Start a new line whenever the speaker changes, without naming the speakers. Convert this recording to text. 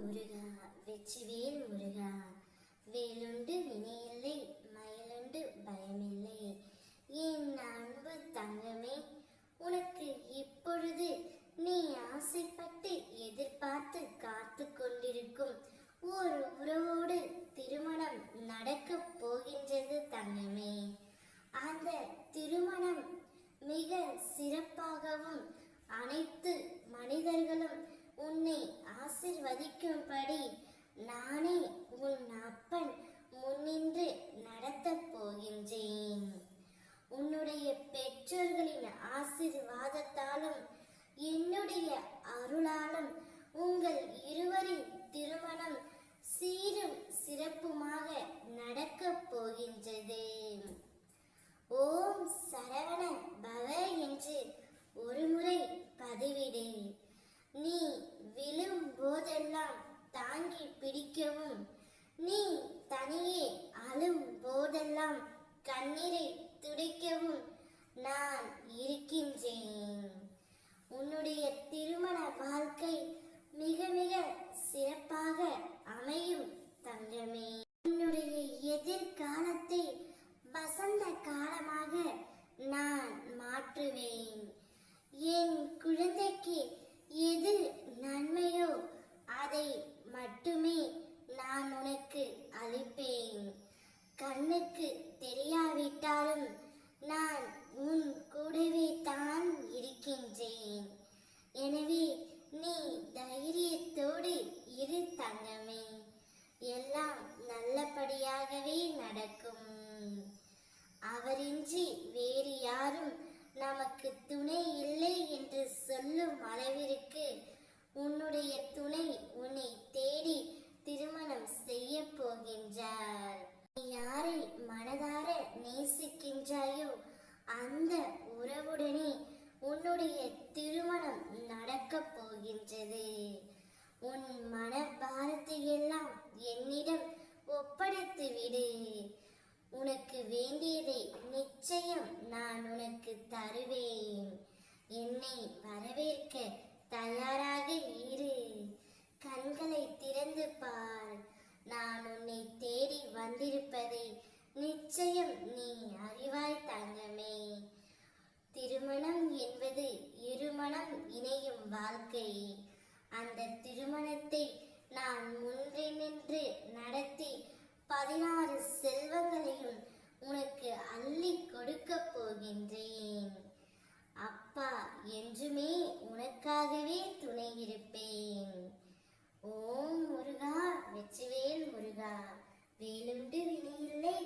முருகா வெற்றிவேல் முருகா வேலுண்டு வினையில்லை மயிலுண்டு ஆசிர்வதிக்கும்படி நானே உன் அப்பன் முன்னின்று நடத்தப் போகின்றேன். உன்னுடைய பெற்றோர்களின் ஆசீர்வாதத்தாலும் என்னுடைய அருளாலும் உங்கள் இருவரின் திருமணம் போதெல்லாம் தாங்கி பிடிக்கவும் நீ தனியே கண்ணுக்கு தெரியாவிட்டாலும் நான் உன் கூடவே தான் இருக்கின்றேன். எனவே நீ தைரியத்தோடு இரு தங்கமே. எல்லாம் நல்லபடியாகவே நடக்கும். அவரின்றி வேறு யாரும் நமக்கு துணை இல்லை என்று சொல்லும் அளவிற்கு உன்னுடைய துணை உன்னை தேடி திருமணம் செய்ய போகின்றார் நீ யாரை மனதார நேசிக்கின்றாயோ அந்த உறவுடனே உன்னுடைய திருமணம் நடக்கப் உன் மனபாரத்தை எல்லாம் என்னிடம் ஒப்படைத்து விடு உனக்கு வேண்டியதை நிச்சயம் நான் உனக்கு தருவேன். என்னை வரவேற்க தயாராக இரு. கண்களை திறந்து பார். நான் உன்னை தேடி வந்திருப்பதை நிச்சயம் நீ அறிவாய் தங்கமே. என்றுமே உனக்காகவே துணை இருப்பேன் ஓம் முருகா வெச்சுவேல் முருகா. வேலுண்டு வினையில்லை